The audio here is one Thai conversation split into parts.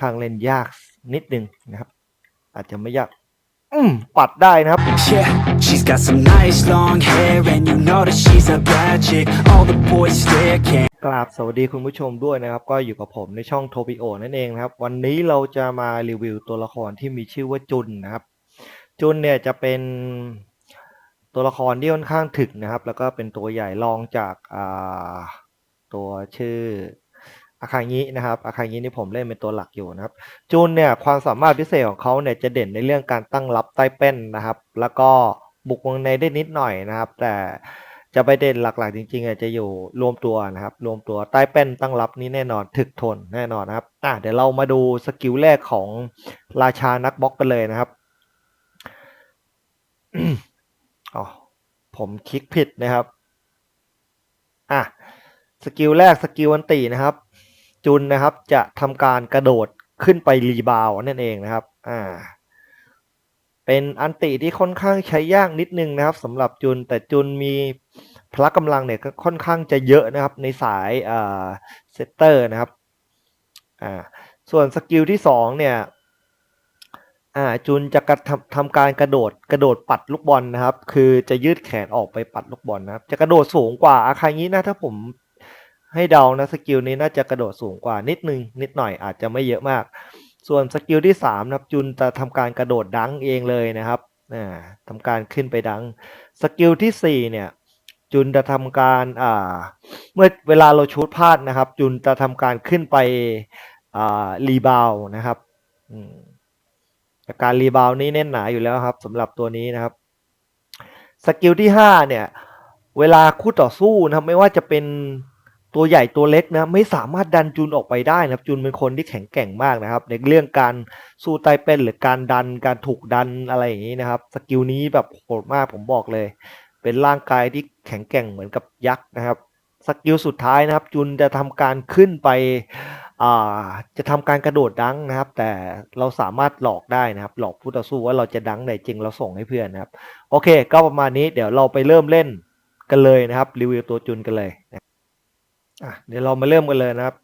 ข้างเล่นยากนิดนึงนะครับ อาจจะไม่ยาก อืมปัดได้นะครับ Yeah, she's got some nice long hair, and you know that she's a bad chick. All the boys stare, can't กราบสวัสดีคุณผู้ชมด้วยนะครับ ก็อยู่กับผมในช่องโทปิโอนั่นเองนะครับ วันนี้เราจะมารีวิวตัวละครที่มีชื่อว่าจุนนะครับ จุนเนี่ยจะเป็นตัวละครที่ค่อนข้างถึกนะครับ แล้วก็เป็นตัวใหญ่รองจากอ่าตัวชื่อ อาคางินะครับอาคางินี่ผมเล่นเป็นตัวหลักอยู่นะครับจุนเนี่ยความสามารถพิเศษของเขาเนี่ยจะเด่นในเรื่องการตั้งรับใต้เป้นนะครับ แล้วก็บุกวงในได้นิดหน่อยนะครับ แต่จะไปเด่นหลักๆจริงๆอะจะอยู่รวมตัวนะครับ รวมตัวใต้เป้นตั้งรับนี้แน่นอนถึกทนแน่นอนนะครับอะเดี๋ยวเรามาดูสกิลแรกของราชานักบล็อกกันเลยนะครับอ๋อผมคลิกผิดนะครับอะสกิลแรกสกิลอันตีนะครับ จุนนะครับจะทำการกระโดดขึ้นไปรีบาวนั่นเองนะครับอ่าเป็นอันติที่ค่อนข้างใช้ยากนิดนึงนะครับสำหรับจุนแต่จุนมีพละกำลังเนี่ยก็ค่อนข้างจะเยอะนะครับในสายอ่าเซตเตอร์นะครับอ่าส่วนสกิลที่สองเนี่ยอ่าจุนจะกระทำทำการกระโดดกระโดดปัดลูกบอลนะครับ คือจะยืดแขนออกไปปัดลูกบอลนะครับ จะกระโดดสูงกว่าอาคางี้นะถ้าผม ให้เดานะสกิลนี้น่าจะกระโดดสูงกว่านิดนึงนิดหน่อยอาจจะไม่เยอะมาก ส่วนสกิลที่สามนะครับจุนจะทำการกระโดดดังเองเลยนะครับอ่าทำการขึ้นไปดังสกิลที่สี่เนี่ยจุนจะทำการอ่าเมื่อเวลาเราชูดพลาดนะครับ จุนจะทำการขึ้นไปอ่ารีบาวนะครับการรีบาวนี่แน่นหนาอยู่แล้วครับสำหรับตัวนี้นะครับสกิลที่ห้าเนี่ยเวลาคู่ต่อสู้นะครับไม่ว่าจะเป็น ตัวใหญ่ตัวเล็กนะไม่สามารถดันจูนออกไปได้นะครับจูนเป็นคนที่แข็งแกร่งมากนะครับ ในเรื่องการสู้ใต้เป็นหรือการดันการถูกดันอะไรอย่างนี้นะครับ สกิลนี้แบบโหดมากผมบอกเลย เป็นร่างกายที่แข็งแกร่งเหมือนกับยักษ์นะครับสกิลสุดท้ายนะครับ จุนจะทำการขึ้นไปจะทำการกระโดดดังนะครับ แต่เราสามารถหลอกได้นะครับ หลอกผู้ต่อสู้ว่าเราจะดังได้จริงเราส่งให้เพื่อนนะครับ โอเค ก็ประมาณนี้เดี๋ยวเราไปเริ่มเล่นกันเลยนะครับ รีวิวตัวจุนกันเลยนะ อะเดี๋ยวเรามาเริ่มกันเลยนะครับ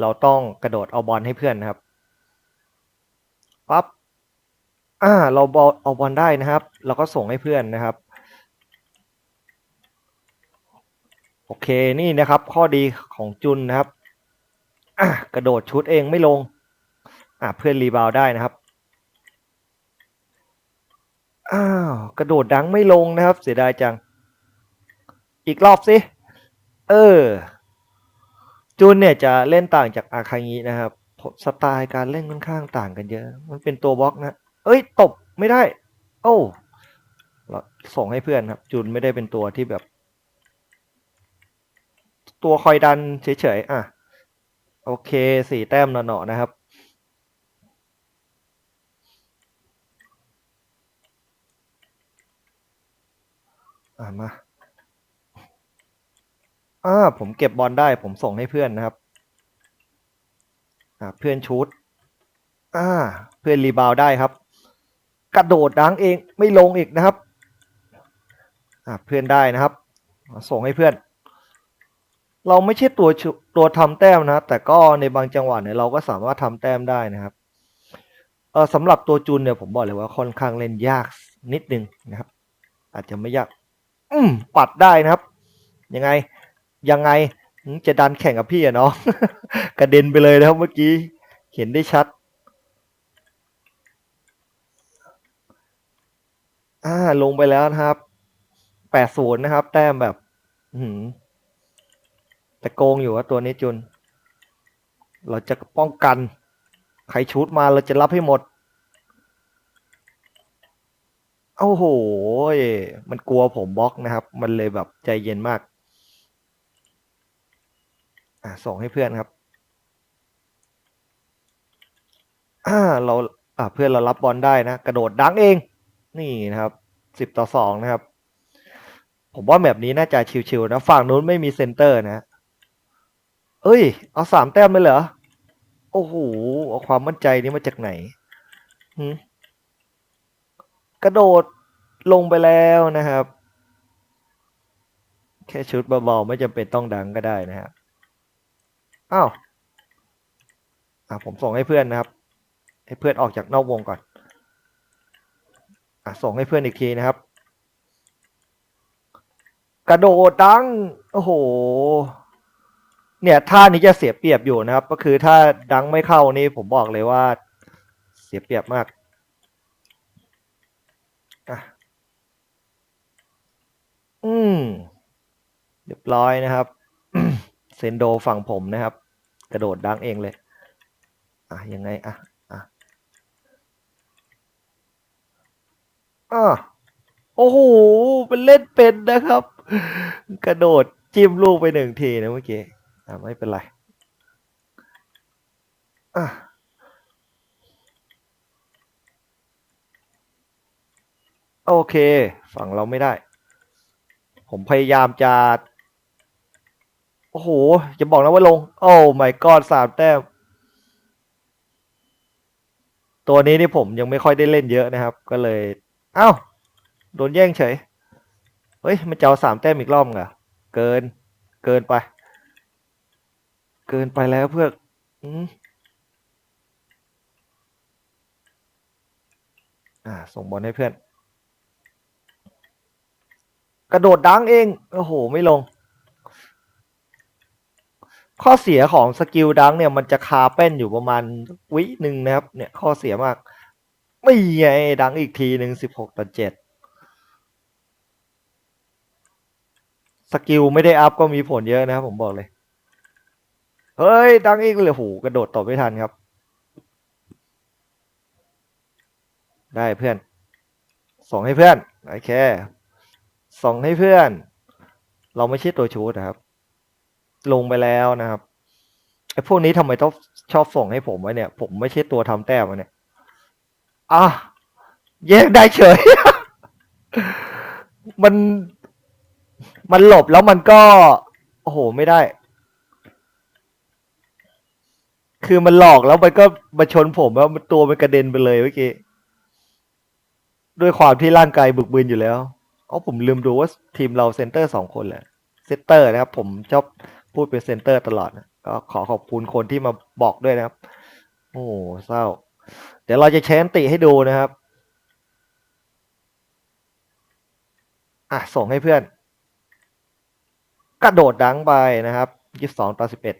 เราต้องกระโดดเอาบอลให้เพื่อนนะครับปั๊บอ่า เราบอลเอาบอลได้นะครับ เราก็ส่งให้เพื่อนนะครับ โอเคนี่นะครับ ข้อดีของจุนนะครับ อะกระโดดชุดเองไม่ลง อะเพื่อนรีบาวได้นะครับอ้าวกระโดดดังไม่ลงนะครับ เสียดายจัง อีกรอบสิ เออ จูนเนี่ยจะเล่นต่างจากอาคางินะครับสไตล์การเล่นค่อนข้างต่างกันเยอะ มันเป็นตัวบล็อกนะ เอ้ยตบไม่ได้ โอ้เราส่งให้เพื่อนครับ จูนไม่ได้เป็นตัวที่แบบ ตัวคอยดันเฉยๆอะ โอเคสี่แต้มหนอๆนะครับอ่ามา อ่าผมเก็บบอลได้ ผมส่งให้เพื่อนนะครับอ่าเพื่อนชูดอ่า เพื่อนรีบาวได้ครับ กระโดดดังเองไม่ลงอีกนะครับอ่าเพื่อนได้นะครับ ส่งให้เพื่อน เราไม่ใช่ตัวตัวทำแต้มนะ แต่ก็ในบางจังหวะเนี่ยเราก็สามารถทำแต้มได้นะครับเออสำหรับตัวจุนเนี่ยผมบอกเลยว่าค่อนข้างเล่นยากนิดนึงนะครับ อาจจะไม่ยาก อืมปัดได้นะครับ ยังไง ยังไงจะดันแข่งกับพี่อะเนาะกระเด็นไปเลยนะครับเมื่อกี้ เห็นได้ชัด อ่า ลงไปแล้วนะครับแปดศูนย์นะครับ แต้มแบบ อืมแต่โกงอยู่ว่าตัวนี้จุน เราจะป้องกัน ใครชูดมาเราจะรับให้หมดโอ้โห มันกลัวผมบล็อกนะครับ มันเลยแบบใจเย็นมาก อะส่งให้เพื่อนครับอ่าเราอ่าเพื่อนเรารับบอลได้นะ กระโดดดังเอง นี่นะครับสิบต่อสองนะครับ ผมว่าแบบนี้น่าจะชิวๆนะฝั่งนู้นไม่มีเซนเตอร์นะ เอ้ย เอาสามแต้มเลยเหรอ โอ้โหเอาความมั่นใจนี้มาจากไหนหกระโดดลงไปแล้วนะครับ แค่ชุดเบาๆไม่จำเป็นต้องดังก็ได้นะครับ อ้าวอะผมส่งให้เพื่อนนะครับ ให้เพื่อนออกจากนอกวงก่อนอะส่งให้เพื่อนอีกทีนะครับ กระโดดดังโอ้โห เนี่ยท่านี้จะเสียเปรียบอยู่นะครับ ก็คือถ้าดังไม่เข้านี่ผมบอกเลยว่า เสียเปรียบมากอะอืมเรียบร้อยนะครับ เซนโดฝั่งผมนะครับ กระโดดดังเองเลย อะยังไง อะ อะอะโอ้โหเป็นเล่นเป็นนะครับ กระโดดจิ้มลูกไปหนึ่งทีนะเมื่อกี้อะไม่เป็นไรอะโอเค ฝั่งเราไม่ได้ ผมพยายามจะ อ้โหจะบอกนะว่าลง โอ้ my god สามแต้ม ตัวนี้นี่ผมยังไม่ค่อยได้เล่นเยอะนะครับ ก็เลยเอ้าโดนแย่งเฉย เฮ้ย มันจะเอาสามแต้มอีกรอบเหรอ เกิน เกินไป เกินไปแล้วเพื่อนอ่า ส่งบอลให้เพื่อน กระโดดดังเอง โอ้โห ไม่ลง ข้อเสียของสกิลดังเนี่ยมันจะคาเป็นอยู่ประมาณวิหนึ่งนะครับ เนี่ยข้อเสียมาก ไม่ไงดังอีกทีหนึ่งสิบหกต่อเจ็ดสกิลไม่ได้อัพก็มีผลเยอะนะครับผมบอกเลย เฮ้ย ดังอีกเลยโหกระโดดตบไม่ทันครับ ได้เพื่อน ส่งให้เพื่อน โอเค ส่งให้เพื่อน เราไม่ใช่ตัวชูดนะครับ ลงไปแล้วนะครับไอ้พวกนี้ทำไมต้องชอบส่งให้ผมวะเนี่ย ผมไม่ใช่ตัวทำแต้มวะเนี่ยอะแยกได้เฉย มัน มันหลบแล้วมันก็ โอ้โห ไม่ได้ คือมันหลอกแล้วมันก็มาชนผมแล้วมันตัวมันกระเด็นไปเลยเมื่อกี้ ด้วยความที่ร่างกายบึกบืนอยู่แล้วอ๋อผมลืมดูว่าทีมเราเซนเตอร์สองคนแหละเซนเตอร์นะครับ ผมชอบ พูดเป็นเซนเตอร์ตลอดนะก็ขอขอบคุณคนที่มาบอกด้วยนะครับ โอ้เศร้า เดี๋ยวเราจะใช้อันติให้ดูนะครับอะส่งให้เพื่อน กระโดดดังไปนะครับยี่สิบสองต่อสิบเอ็ด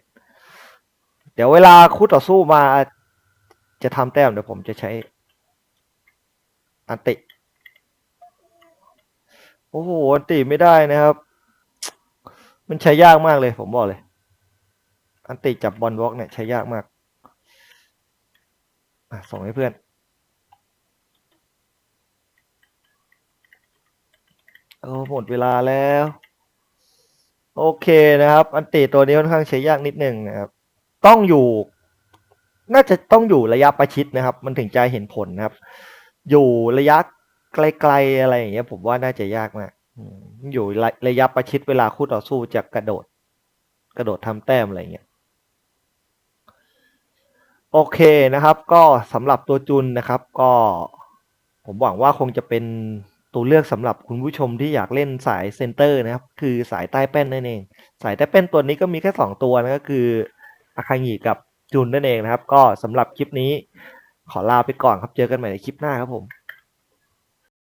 เดี๋ยวเวลาคู่ต่อสู้มาจะทำแต้มเดี๋ยวผมจะใช้อันติ โอ้โห อันติไม่ได้นะครับ มันใช้ยากมากเลย ผมบอกเลย อันติจับบอลวอล์กเนี่ยใช้ยากมากอะส่งให้เพื่อน โอ้หมดเวลาแล้ว โอเคนะครับ อันติตัวนี้ค่อนข้างใช้ยากนิดหนึ่งนะครับ ต้องอยู่ น่าจะต้องอยู่ระยะประชิดนะครับ มันถึงจะเห็นผลนะครับ อยู่ระยะไกลๆอะไรอย่างเงี้ยผมว่าน่าจะยากมาก อยู่ระยะประชิดเวลาคู่ต่อสู้จะกระโดด กระโดดทำแต้มอะไรอย่างเงี้ยโอเคนะครับ ก็สำหรับตัวจุนนะครับ ก็ผมหวังว่าคงจะเป็นตัวเลือกสำหรับคุณผู้ชมที่อยากเล่นสายเซนเตอร์นะครับ คือสายใต้แป้นนั่นเอง สายใต้แป้นตัวนี้ก็มีแค่สองตัวนะก็คืออาคางิกับจุนนั่นเองนะครับ ก็สำหรับคลิปนี้ขอลาไปก่อนครับเจอกันใหม่ในคลิปหน้าครับผม